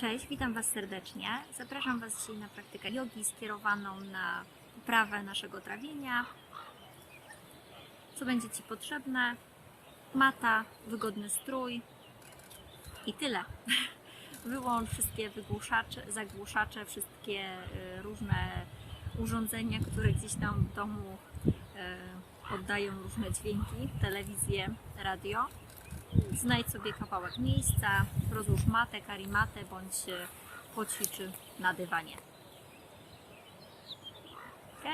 Cześć, witam Was serdecznie. Zapraszam Was dzisiaj na praktykę jogi skierowaną na poprawę naszego trawienia. Co będzie Ci potrzebne? Mata, wygodny strój i tyle. Wyłącz wszystkie wygłuszacze, zagłuszacze, wszystkie y, różne urządzenia, które gdzieś tam w domu y, oddają różne dźwięki, telewizję, radio. Znajdź sobie kawałek miejsca, rozłóż matę, karimatę bądź e, poćwiczy na dywanie. Ok?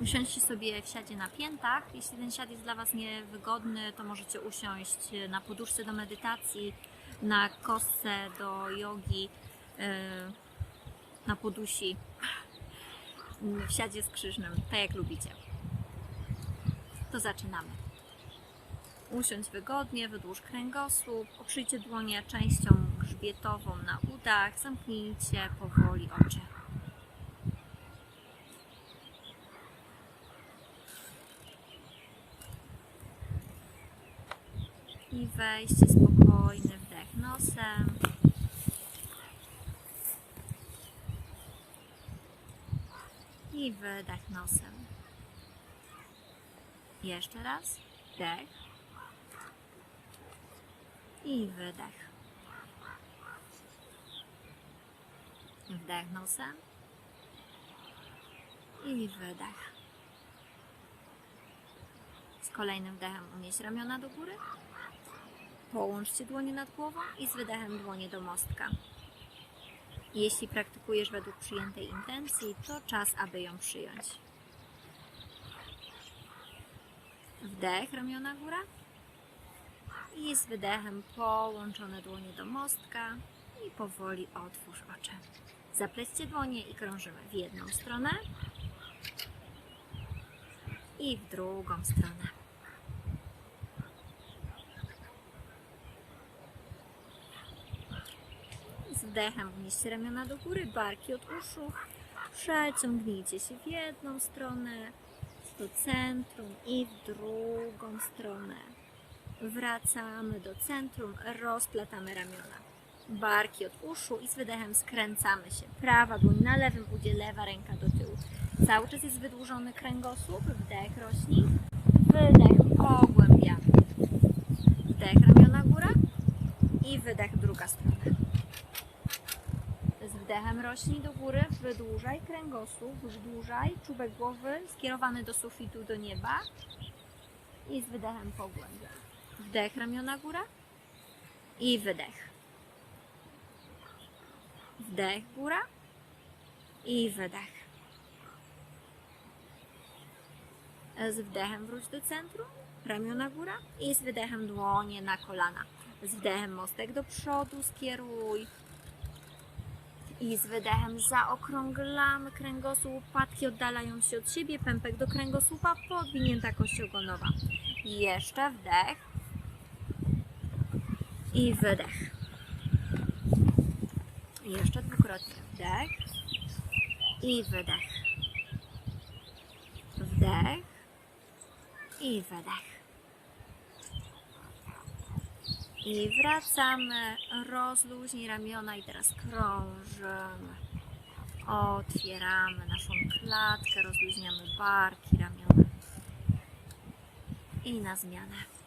Usiądźcie sobie w siadzie na piętach. Jeśli ten siad jest dla Was niewygodny, to możecie usiąść na poduszce do medytacji, na kostce do jogi, e, na podusi, w siadzie skrzyżnym, tak jak lubicie. To zaczynamy. Usiądź wygodnie, wydłuż kręgosłup, oprzyjcie dłonie częścią grzbietową na udach, zamknijcie powoli oczy. I weźcie spokojny wdech nosem. I wydech nosem. Jeszcze raz. Wdech i wydech. Wdech nosem i wydech. Z kolejnym wdechem unieś ramiona do góry. Połączcie dłonie nad głową i z wydechem dłonie do mostka. Jeśli praktykujesz według przyjętej intencji, to czas, aby ją przyjąć. Wdech, ramiona góra i z wydechem połączone dłonie do mostka i powoli otwórz oczy. Zaplećcie dłonie i krążymy w jedną stronę i w drugą stronę. Z wdechem unieście ramiona do góry, barki od uszu. Przeciągnijcie się w jedną stronę do centrum i w drugą stronę. Wracamy do centrum, rozplatamy ramiona. Barki od uszu i z wydechem skręcamy się. Prawa dłoń na lewym udzie, lewa ręka do tyłu. Cały czas jest wydłużony kręgosłup. Wdech rośnij. Wydech pogłębiamy. Wdech ramiona góra i wydech druga strona. Z wdechem rośnij do góry, wydłużaj kręgosłup, wydłużaj czubek głowy skierowany do sufitu, do nieba i z wydechem pogłębiaj. Wdech, ramiona góra i wydech. Wdech, góra i wydech. Z wdechem wróć do centrum, ramiona góra i z wydechem dłonie na kolana. Z wdechem mostek do przodu skieruj. I z wydechem zaokrąglamy kręgosłup, łopatki oddalają się od siebie, pępek do kręgosłupa, podwinięta kość ogonowa. Jeszcze wdech i wydech. I jeszcze dwukrotnie wdech i wydech. Wdech i wydech. I wracamy, rozluźnij ramiona i teraz krążymy. Otwieramy naszą klatkę, rozluźniamy barki, ramiona. I na zmianę.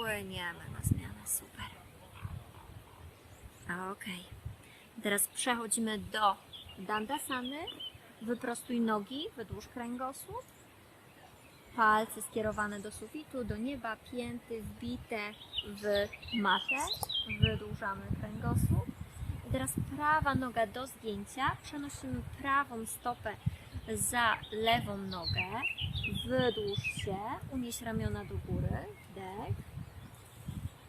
Płyniemy na zmianę, super. Ok. Teraz przechodzimy do dandasany. Wyprostuj nogi, wydłuż kręgosłup. Palce skierowane do sufitu, do nieba, pięty wbite w matę. Wydłużamy kręgosłup. I teraz prawa noga do zgięcia. Przenosimy prawą stopę za lewą nogę. Wydłuż się, unieś ramiona do góry. Wdech.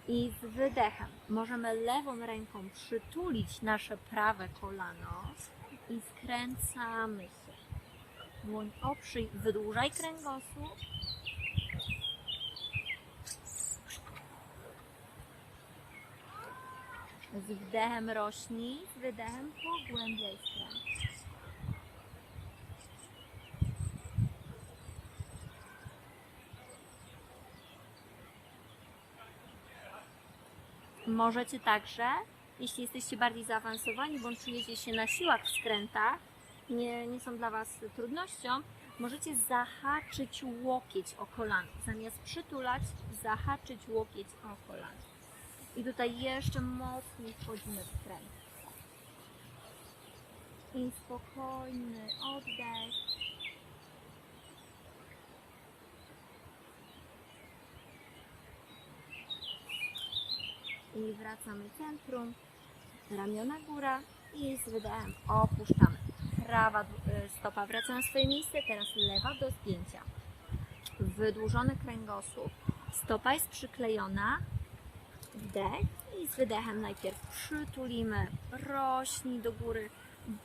I z wydechem możemy lewą ręką przytulić nasze prawe kolano i skręcamy się. Dłoń oprzyj, wydłużaj kręgosłup. Z wdechem rośnij, z wydechem pogłębiaj skręt. Możecie także, jeśli jesteście bardziej zaawansowani, bądź czujecie się na siłach w skrętach, nie, nie są dla Was trudnością, możecie zahaczyć łokieć o kolano. Zamiast przytulać, zahaczyć łokieć o kolano. I tutaj jeszcze mocniej wchodzimy w skręt. I spokojny oddech. I wracamy centrum, ramiona góra i z wydechem opuszczamy. Prawa y, stopa wraca na swoje miejsce, teraz lewa do zgięcia. Wydłużony kręgosłup. Stopa jest przyklejona. Wdech i z wydechem najpierw przytulimy. Rośnij do góry.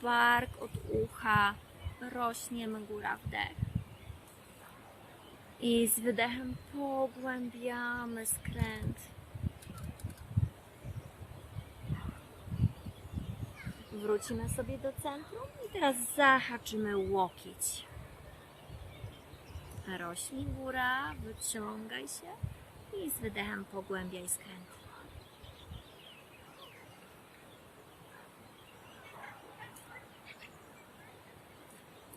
Bark od ucha. Rośniemy góra, wdech. I z wydechem pogłębiamy skręt. Wrócimy sobie do centrum i teraz zahaczymy łokieć. Rośnij góra, wyciągaj się i z wydechem pogłębiaj skręt.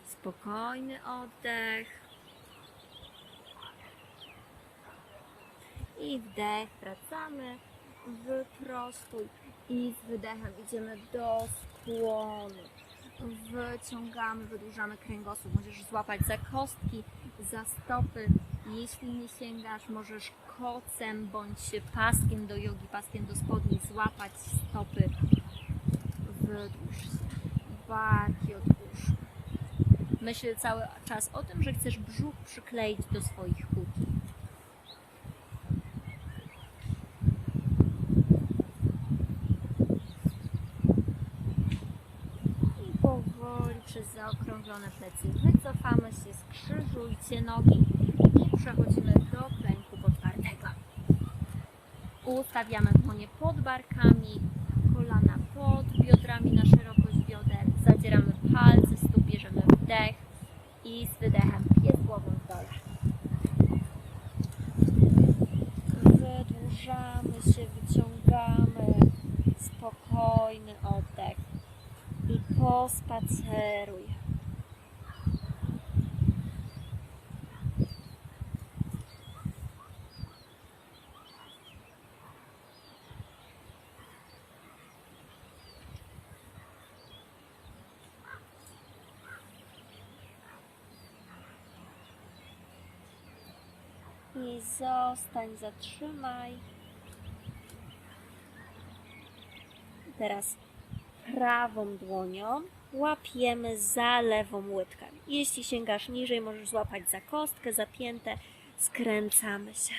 Spokojny oddech. I wdech, wracamy. Wyprostuj. I z wydechem idziemy do Wyciągamy, wydłużamy kręgosłup. Możesz złapać za kostki, za stopy. Jeśli nie sięgasz, możesz kocem bądź paskiem do jogi, paskiem do spodni złapać stopy. Wydłuż się. Barki odłóż. Myśl cały czas o tym, że chcesz brzuch przykleić do swoich płód. I powoli przez zaokrąglone plecy wycofamy się, skrzyżujcie nogi i przechodzimy do klęku potwartego. Ustawiamy dłonie pod barkami, kolana pod biodrami na szerokość bioder, zadzieramy palce stóp, bierzemy wdech i z wydechem pies głową w dole. Wydłużamy się, wyciągamy, spokojny oddech i pospaceruj. I zostań, zatrzymaj. Teraz prawą dłonią łapiemy za lewą łydkę. Jeśli sięgasz niżej, możesz złapać za kostkę, zapięte. Skręcamy się.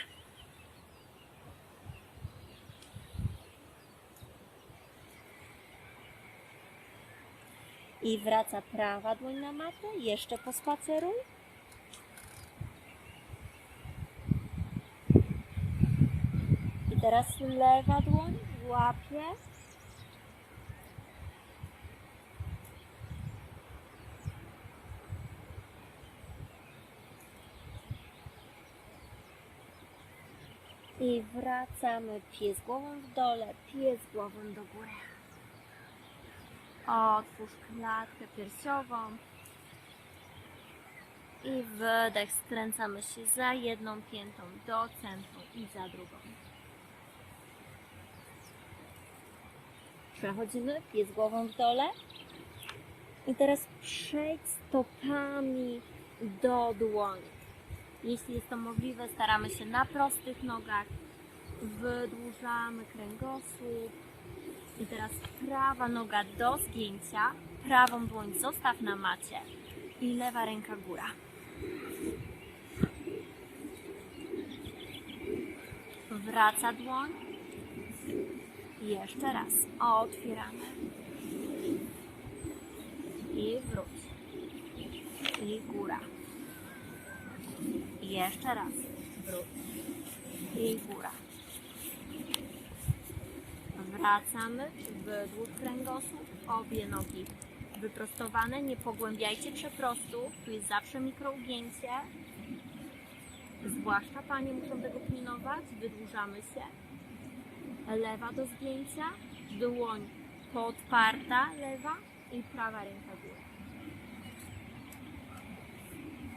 I wraca prawa dłoń na matę. Jeszcze pospaceruj. I teraz lewa dłoń łapie. I wracamy pies głową w dole, pies głową do góry. Otwórz klatkę piersiową. I wydech, skręcamy się za jedną piętą do centrum i za drugą. Przechodzimy, pies głową w dole. I teraz przejdź stopami do dłoni. Jeśli jest to możliwe, staramy się na prostych nogach. Wydłużamy kręgosłup. I teraz prawa noga do zgięcia. Prawą dłoń zostaw na macie. I lewa ręka góra. Wraca dłoń. Jeszcze raz. Otwieramy. I wróć. I góra. Jeszcze raz. Wróć. I góra. Wracamy. Wydłuż kręgosłup. Obie nogi wyprostowane. Nie pogłębiajcie przeprostu. Tu jest zawsze mikrougięcie. Zwłaszcza panie muszą tego pilnować. Wydłużamy się. lewa do zgięcia, dłoń podparta, lewa i prawa ręka góra.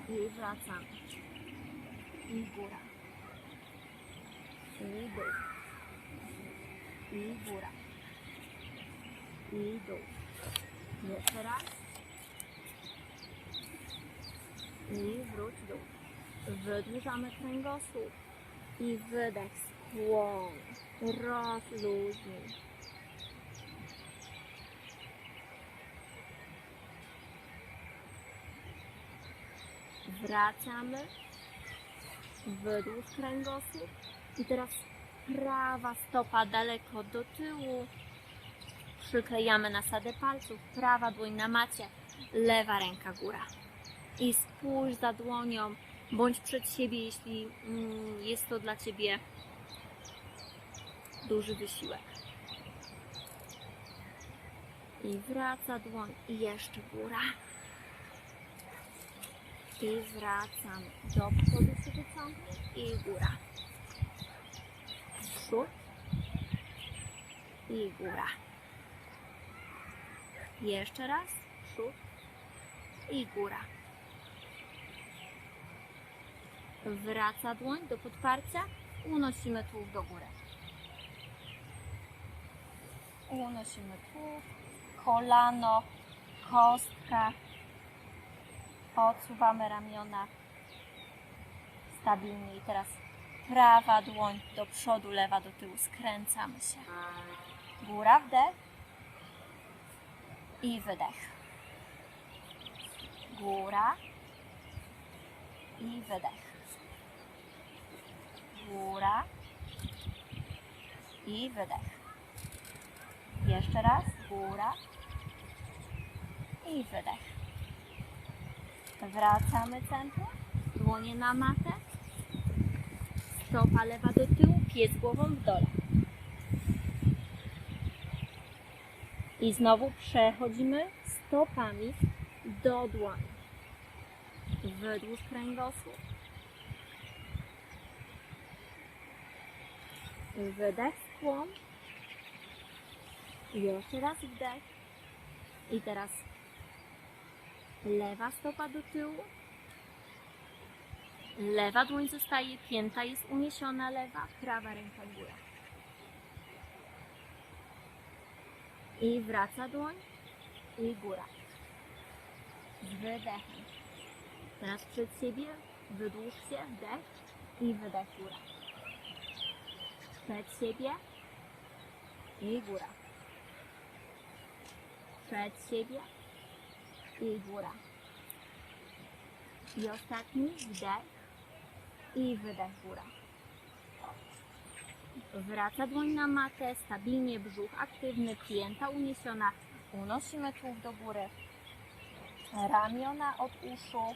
I wracamy. I góra. I dół. I góra. I dół. Jeszcze raz. I wróć dół. Wydłużamy kręgosłup. I wydech, skłon. Rozluźnij. Wracamy. Wydłuż kręgosłup. I teraz prawa stopa daleko do tyłu. Przyklejamy nasadę palców. Prawa dłoń na macie. Lewa ręka góra. I spójrz za dłonią, bądź przed siebie, jeśli mm, jest to dla Ciebie duży wysiłek. I wraca dłoń i jeszcze góra. I wracam do przodu i góra. Przód i góra. Jeszcze raz. Przód i góra. Wraca dłoń do podparcia. Unosimy tułów do góry. Unosimy tułów, kolano, kostka. Odsuwamy ramiona stabilnie. I teraz prawa dłoń do przodu, lewa do tyłu. Skręcamy się. Góra, wdech i wydech. Góra i wydech. Góra i wydech. Jeszcze raz. Góra i wydech. Wracamy centrum. Dłonie na matę. Stopa lewa do tyłu, pies głową w dole. I znowu przechodzimy stopami do dłoni. Wydłuż kręgosłup. Wydech, skłon. I Jeszcze raz wdech. I teraz lewa stopa do tyłu. Lewa dłoń zostaje, pięta jest uniesiona lewa, prawa ręka góra. I wraca dłoń i góra. Z wydechem. Teraz przed siebie wydłuż się, wdech i wydech góra. Przed siebie i góra. Przed siebie i góra. I ostatni wdech i wydech góra. Wraca dłoń na matę, stabilnie brzuch aktywny, pięta uniesiona. Unosimy tułów do góry. Ramiona od uszu.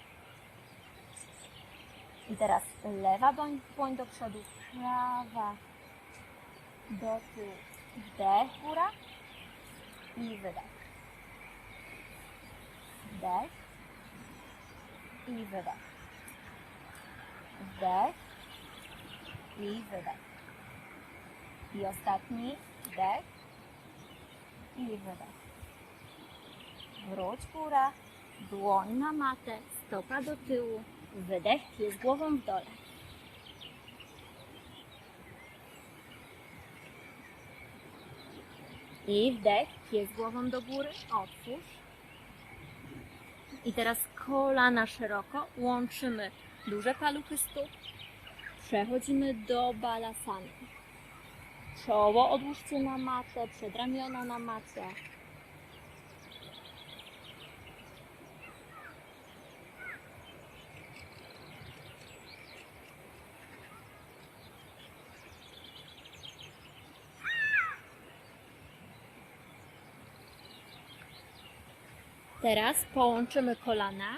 I teraz lewa dłoń, dłoń do przodu, prawa do tyłu. Wdech, góra i wydech. Wdech i wydech. Wdech i wydech. I ostatni wdech i wydech. Wróć góra, dłoń na matę, stopa do tyłu, wydech, pies głową w dole. I wdech, pies głową do góry, otwórz. I teraz kolana szeroko, łączymy duże paluchy stóp, przechodzimy do balasany. Czoło odłóżcie na matę, przedramiona na macie. Teraz połączymy kolana.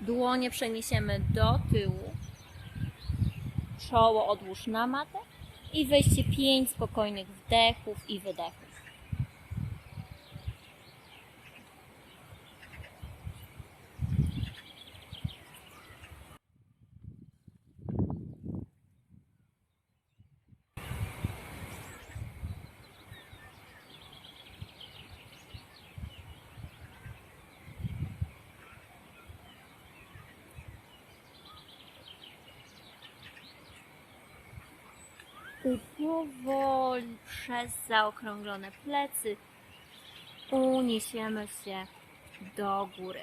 Dłonie przeniesiemy do tyłu. Czoło odłóż na matę i weźcie pięć spokojnych wdechów i wydechów. I powoli przez zaokrąglone plecy uniesiemy się do góry.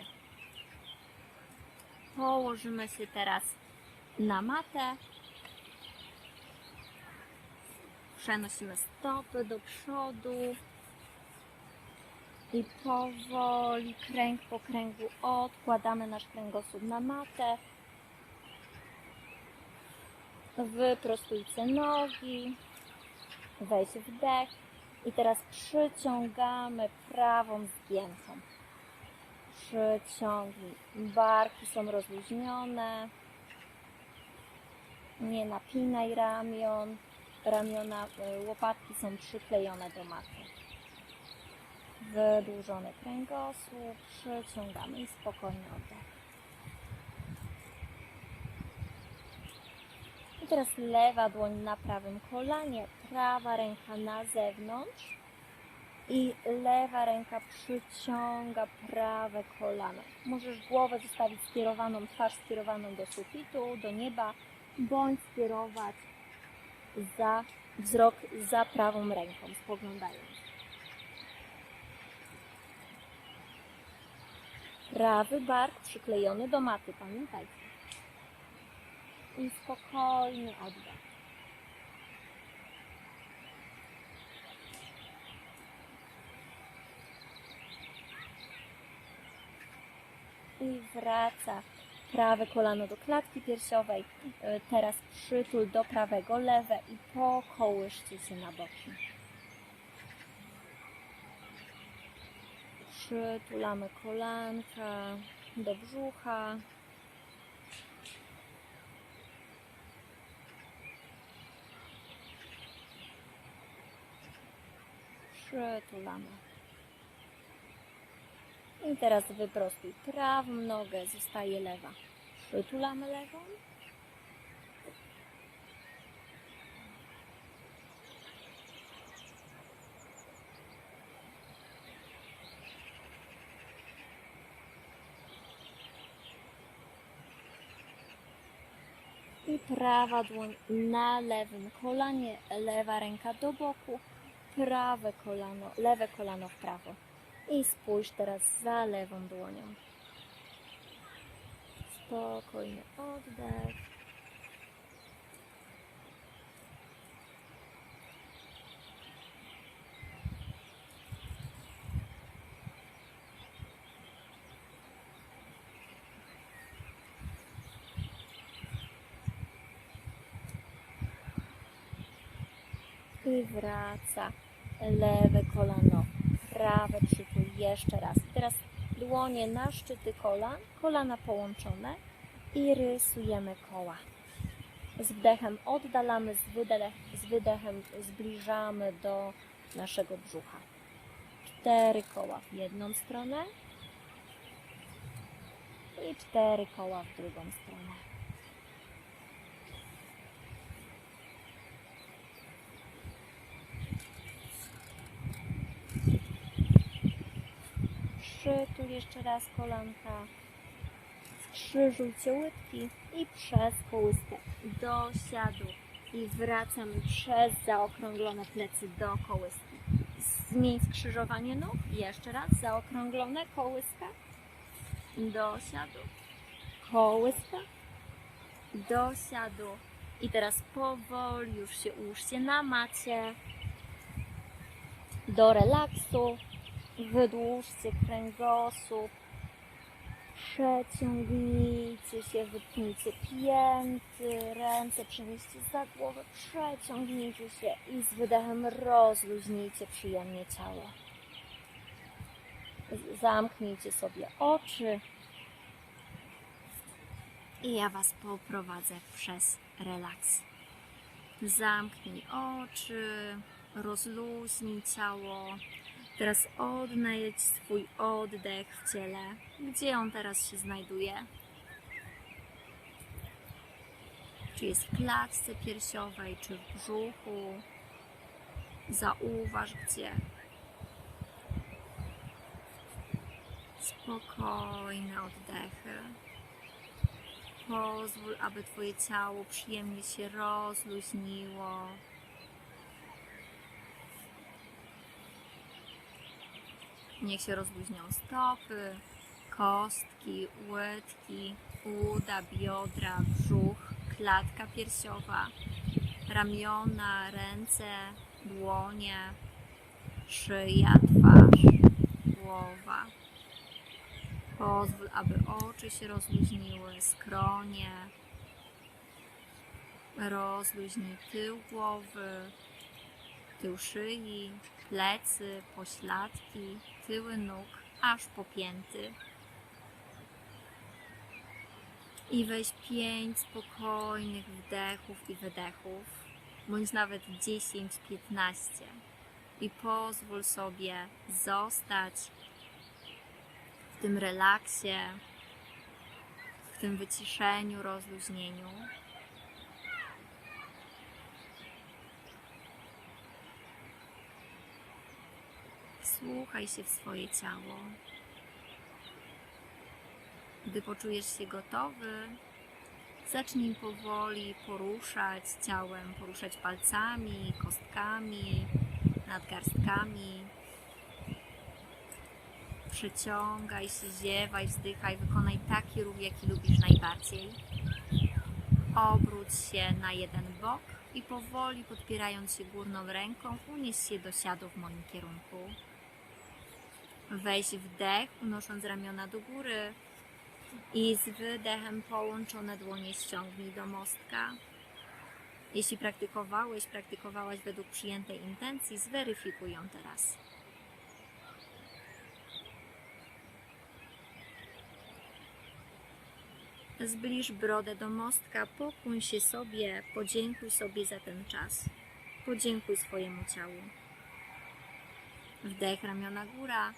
Położymy się teraz na matę. Przenosimy stopy do przodu. I powoli, kręg po kręgu odkładamy nasz kręgosłup na matę. Wyprostujcie nogi. Weź wdech. I teraz przyciągamy prawą zgiętą. Przyciągnij. Barki są rozluźnione. Nie napinaj ramion. Ramiona, y, łopatki są przyklejone do maty. Wydłużony kręgosłup. Przyciągamy i spokojnie oddech. I teraz lewa dłoń na prawym kolanie, prawa ręka na zewnątrz i lewa ręka przyciąga prawe kolano. Możesz głowę zostawić skierowaną, twarz skierowaną do sufitu, do nieba, bądź skierować za wzrok za prawą ręką, spoglądając. Prawy bark przyklejony do maty, pamiętajcie i spokojny oddech. I wraca prawe kolano do klatki piersiowej. Y, Teraz przytul do prawego lewe i pokołyszcie się na boki. Przytulamy kolanka do brzucha. Przytulamy. I teraz wyprostuj prawą nogę, zostaje lewa. Przytulamy lewą. I prawa dłoń na lewym kolanie, lewa ręka do boku, prawe kolano, lewe kolano w prawo. I spójrz teraz za lewą dłonią. Spokojny oddech. I wraca lewe kolano, prawe przytul jeszcze raz. I teraz dłonie na szczyty kolan, kolana połączone i rysujemy koła. Z wdechem oddalamy, z, wydech, z wydechem zbliżamy do naszego brzucha. Cztery koła w jedną stronę i cztery koła w drugą stronę. Przytul jeszcze raz kolanka. Skrzyżujcie łydki i przez kołyskę do siadu. I wracamy przez zaokrąglone plecy do kołyski. Zmień skrzyżowanie nóg. Jeszcze raz. Zaokrąglone kołyska. Do siadu. Kołyska. Do siadu. I teraz powoli już się ułóżcie na macie. Do relaksu. Wydłużcie kręgosłup. Przeciągnijcie się, wypnijcie pięty, ręce przenieście za głowę, przeciągnijcie się i z wydechem rozluźnijcie przyjemnie ciało. Zamknijcie sobie oczy i ja Was poprowadzę przez relaks. Zamknij oczy, rozluźnij ciało. Teraz odnajdź swój oddech w ciele. Gdzie on teraz się znajduje? Czy jest w klatce piersiowej, czy w brzuchu? Zauważ gdzie. Spokojne oddechy. Pozwól, aby Twoje ciało przyjemnie się rozluźniło. Niech się rozluźnią stopy, kostki, łydki, uda, biodra, brzuch, klatka piersiowa, ramiona, ręce, dłonie, szyja, twarz, głowa. Pozwól, aby oczy się rozluźniły, skronie. Rozluźnij tył głowy, tył szyi, plecy, pośladki, tyły nóg, aż po pięty. I weź pięć spokojnych wdechów i wydechów, bądź nawet 10-15. I pozwól sobie zostać w tym relaksie, w tym wyciszeniu, rozluźnieniu. Wsłuchaj się w swoje ciało. Gdy poczujesz się gotowy, zacznij powoli poruszać ciałem, poruszać palcami, kostkami, nadgarstkami. Przeciągaj się, ziewaj, wzdychaj, wykonaj taki ruch, jaki lubisz najbardziej. Obróć się na jeden bok i powoli podpierając się górną ręką, unieś się do siadu w moim kierunku. Weź wdech, unosząc ramiona do góry i z wydechem połączone dłonie ściągnij do mostka. Jeśli praktykowałeś, praktykowałaś według przyjętej intencji, zweryfikuj ją teraz. Zbliż brodę do mostka, pokłoń się sobie, podziękuj sobie za ten czas. Podziękuj swojemu ciału. Wdech, ramiona góra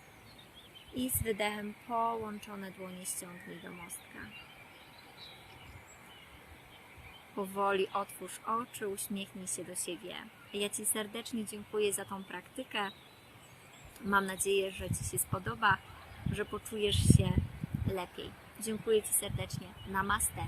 i z wydechem połączone dłonie ściągnij do mostka. Powoli otwórz oczy, uśmiechnij się do siebie. Ja Ci serdecznie dziękuję za tą praktykę. Mam nadzieję, że Ci się spodoba, że poczujesz się lepiej. Dziękuję Ci serdecznie. Namaste.